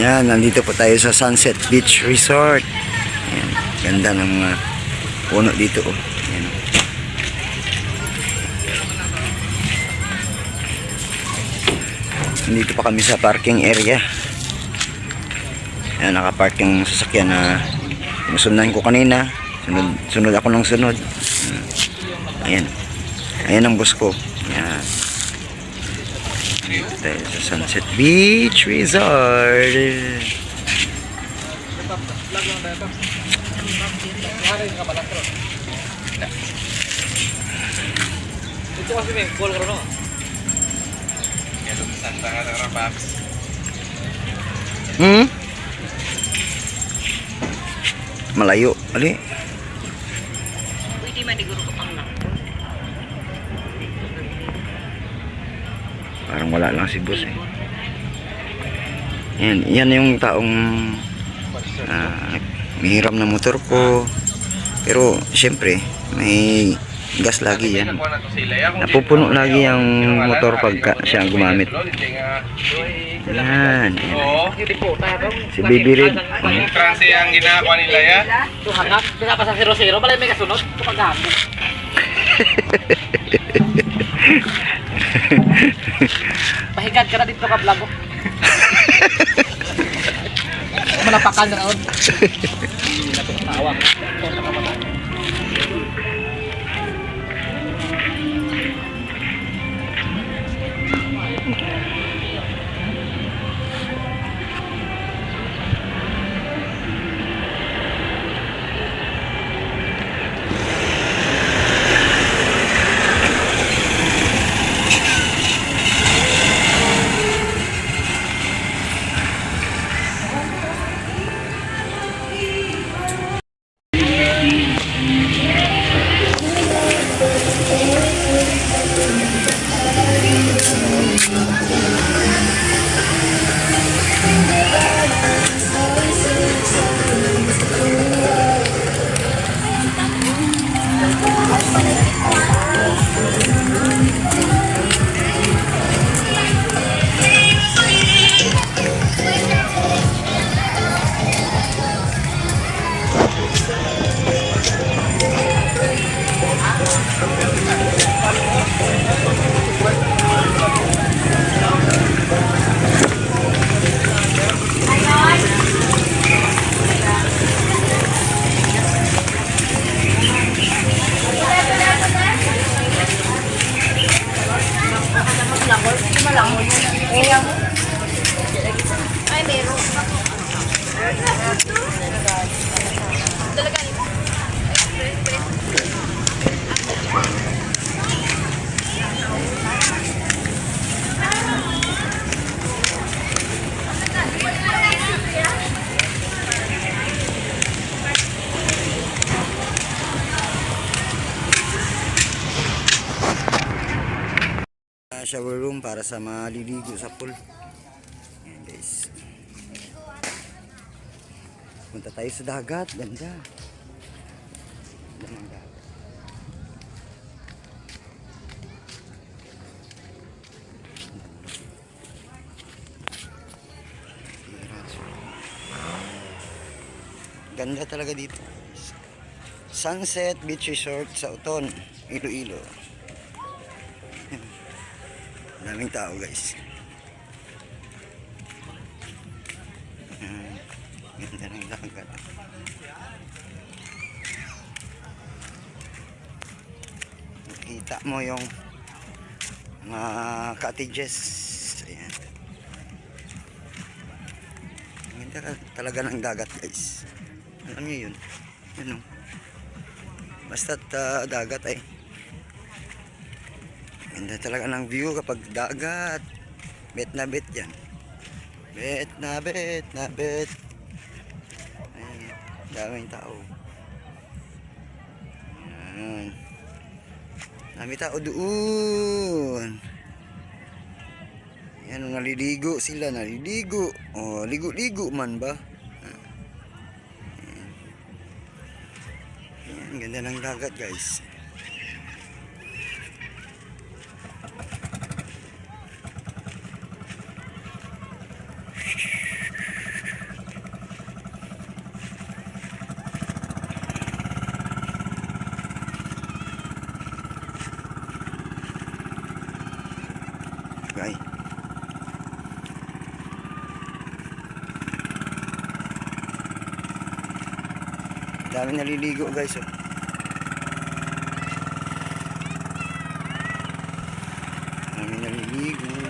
Yan, nandito po tayo sa Sunset Beach Resort. Yan, ganda ng mga puno dito. Oh. Yan. Nandito pa kami sa parking area. Yan, nakaparking sasakyan na nasundan ko kanina. Sunod, sunod ako ng sunod. Ayan. Ayan ang bus ko. Yan. Dito tayo sa Sunset Beach Resort. Ito kasi may call ka no? Hmm? Malayo. Ali. Parang wala lang si boss eh. Yan, yan yung taong ah, mihiram na motor ko. Pero siyempre, may gas lagi yan. Napupuno lagi ang motor pagka siya gumamit. Yan. yan. Si Baby Red. Ang trance ang ginagawa nila ya. Ito hangak, pinapa sa 0-0, balay may kasunod. Ito Pahigad ka na dito ka vlog. Malapakan na raon. Tawa. Ay, meron. Shower room para sa maliligo sa pool. Ayan guys. Punta tayo sa dagat. Ganda. Ganda dagat. Ganda talaga dito. Sunset Beach Resort sa Uton, Iloilo. Daming tao guys. Ganda ng dagat. Nakita mo yung mga cottages. Ayan. Ganda talaga ng dagat guys. Alam niyo yun. Yun oh. Basta't ah, dagat ay Ganda talaga ng view kapag dagat. Bet na bet yan. Bet na bet na bet. Ayan, daming tao. Ayan. Dami tao doon. Yan, naliligo sila, naliligo. Oh, ligo-ligo man ba? Ayan. Ayan, ganda ng dagat guys. Guy. Dami naliligo guys oh. Dami naliligo.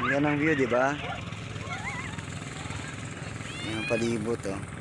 Ang ganda ng view, di ba? Yung palibot, oh.